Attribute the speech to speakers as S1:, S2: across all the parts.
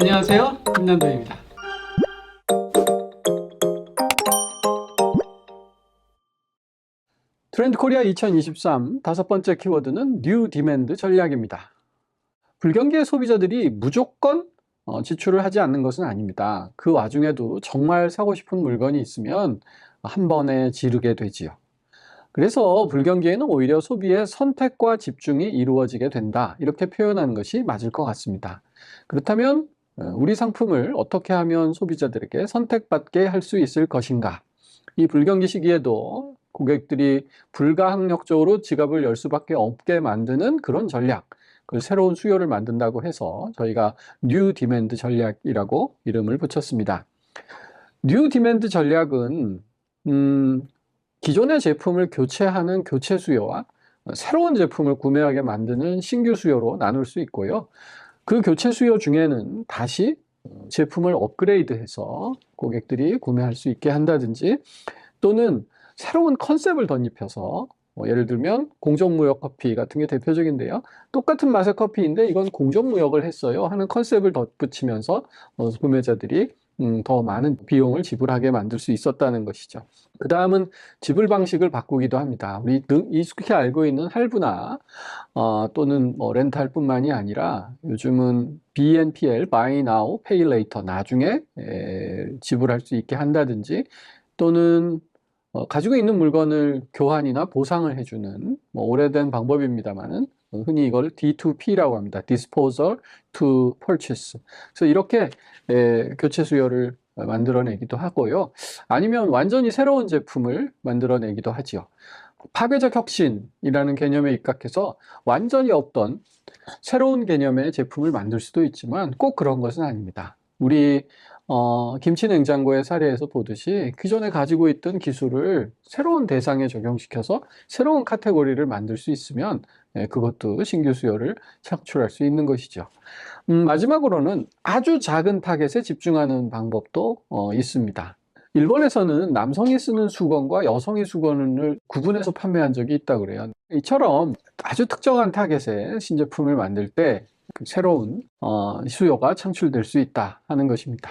S1: 안녕하세요. 김남도입니다. 트렌드 코리아 2023 다섯 번째 키워드는 뉴 디맨드 전략입니다. 불경기의 소비자들이 무조건 어, 지출을 하지 않는 것은 아닙니다. 그 와중에도 정말 사고 싶은 물건이 있으면 한 번에 지르게 되지요. 그래서 불경기에는 오히려 소비의 선택과 집중이 이루어지게 된다. 이렇게 표현하는 것이 맞을 것 같습니다. 그렇다면 어, 우리 상품을 어떻게 하면 소비자들에게 선택받게 할 수 있을 것인가? 이 불경기 시기에도 고객들이 불가항력적으로 지갑을 열 수밖에 없게 만드는 그런 전략, 그 새로운 수요를 만든다고 해서 저희가 뉴 디맨드 전략이라고 이름을 붙였습니다. 뉴 디맨드 전략은 음, 기존의 제품을 교체하는 교체 수요와 새로운 제품을 구매하게 만드는 신규 수요로 나눌 수 있고요. 그 교체 수요 중에는 다시 제품을 업그레이드해서 고객들이 구매할 수 있게 한다든지 또는 새로운 컨셉을 덧입혀서 뭐 예를 들면 공정무역 커피 같은 게 대표적인데요. 똑같은 맛의 커피인데 이건 공정무역을 했어요 하는 컨셉을 덧붙이면서 어, 구매자들이 음, 더 많은 비용을 지불하게 만들 수 있었다는 것이죠. 그 다음은 지불 방식을 바꾸기도 합니다. 우리 능- 익숙히 알고 있는 할부나 어, 또는 뭐 렌탈뿐만이 아니라 요즘은 BNPL, Buy Now, Pay Later 나중에 에, 지불할 수 있게 한다든지 또는 어, 가지고 있는 물건을 교환이나 보상을 해주는 뭐 오래된 방법입니다만은 흔히 이걸 D2P라고 합니다. Disposal to Purchase. 그래서 이렇게 에, 교체 수요를 만들어내기도 하고요. 아니면 완전히 새로운 제품을 만들어내기도 하지요. 파괴적 혁신이라는 개념에 입각해서 완전히 없던 새로운 개념의 제품을 만들 수도 있지만 꼭 그런 것은 아닙니다. 우리 어, 김치 냉장고의 사례에서 보듯이 기존에 가지고 있던 기술을 새로운 대상에 적용시켜서 새로운 카테고리를 만들 수 있으면 예, 그것도 신규 수요를 창출할 수 있는 것이죠. 음, 마지막으로는 아주 작은 타겟에 집중하는 방법도 어, 있습니다. 일본에서는 남성이 쓰는 수건과 여성이 수건을 구분해서 판매한 적이 있다고 그래요. 이처럼 아주 특정한 타겟의 신제품을 만들 때그 새로운 어, 수요가 창출될 수 있다 하는 것입니다.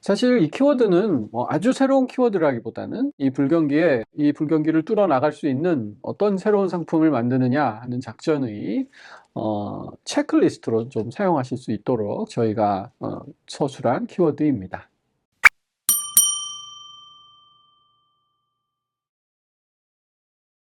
S1: 사실 이 키워드는 뭐 아주 새로운 키워드라기보다는 이 불경기에 이 불경기를 뚫어 나갈 수 있는 어떤 새로운 상품을 만드느냐 하는 작전의 어, 체크리스트로 좀 사용하실 수 있도록 저희가 어, 서술한 키워드입니다.